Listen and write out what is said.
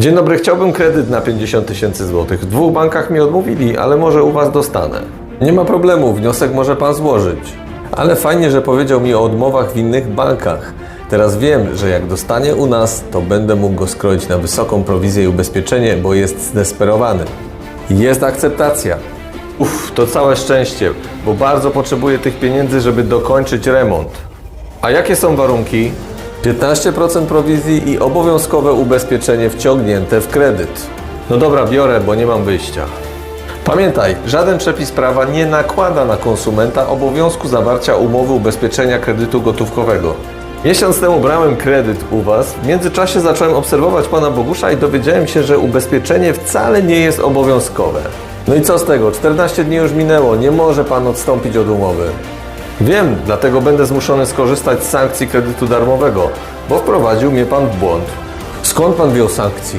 Dzień dobry, chciałbym kredyt na 50 tysięcy złotych. W dwóch bankach mi odmówili, ale może u Was dostanę. Nie ma problemu, wniosek może Pan złożyć. Ale fajnie, że powiedział mi o odmowach w innych bankach. Teraz wiem, że jak dostanie u nas, to będę mógł go skroić na wysoką prowizję i ubezpieczenie, bo jest zdesperowany. Jest akceptacja. Uff, to całe szczęście, bo bardzo potrzebuję tych pieniędzy, żeby dokończyć remont. A jakie są warunki? 15% prowizji i obowiązkowe ubezpieczenie wciągnięte w kredyt. No dobra, biorę, bo nie mam wyjścia. Pamiętaj, żaden przepis prawa nie nakłada na konsumenta obowiązku zawarcia umowy ubezpieczenia kredytu gotówkowego. Miesiąc temu brałem kredyt u Was, w międzyczasie zacząłem obserwować Pana Bogusza i dowiedziałem się, że ubezpieczenie wcale nie jest obowiązkowe. No i co z tego? 14 dni już minęło, nie może Pan odstąpić od umowy. Wiem, dlatego będę zmuszony skorzystać z sankcji kredytu darmowego, bo wprowadził mnie Pan w błąd. Skąd Pan wie o sankcji?